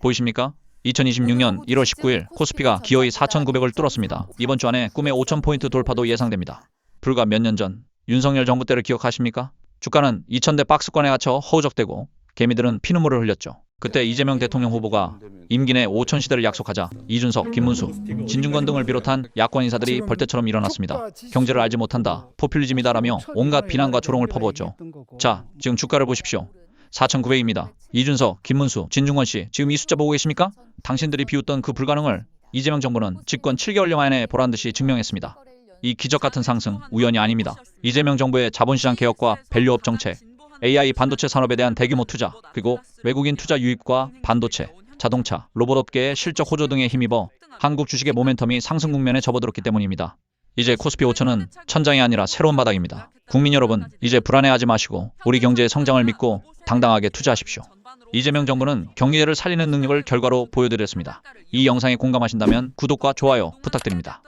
보이십니까? 2026년 1월 19일 코스피가 기어이 4,900을 뚫었습니다. 이번 주 안에 꿈의 5,000포인트 돌파도 예상됩니다. 불과 몇 년 전 윤석열 정부 때를 기억하십니까? 주가는 2,000대 박스권에 갇혀 허우적대고 개미들은 피눈물을 흘렸죠. 그때 이재명 대통령 후보가 임기 내 5천 시대를 약속하자 이준석, 김문수, 진중권 등을 비롯한 야권 인사들이 벌떼처럼 일어났습니다. 경제를 알지 못한다, 포퓰리즘이다라며 온갖 비난과 조롱을 퍼부었죠. 자, 지금 주가를 보십시오. 4,900입니다. 이준석, 김문수, 진중권 씨, 지금 이 숫자 보고 계십니까? 당신들이 비웃던 그 불가능을 이재명 정부는 집권 7개월 만에 보란 듯이 증명했습니다. 이 기적 같은 상승 우연이 아닙니다. 이재명 정부의 자본시장 개혁과 밸류업 정책, AI 반도체 산업에 대한 대규모 투자, 그리고 외국인 투자 유입과 반도체, 자동차, 로봇업계의 실적 호조 등에 힘입어 한국 주식의 모멘텀이 상승 국면에 접어들었기 때문입니다. 이제 코스피 5천은 천장이 아니라 새로운 바닥입니다. 국민 여러분, 이제 불안해하지 마시고 우리 경제의 성장을 믿고 당당하게 투자하십시오. 이재명 정부는 경제를 살리는 능력을 결과로 보여드렸습니다. 이 영상에 공감하신다면 구독과 좋아요 부탁드립니다.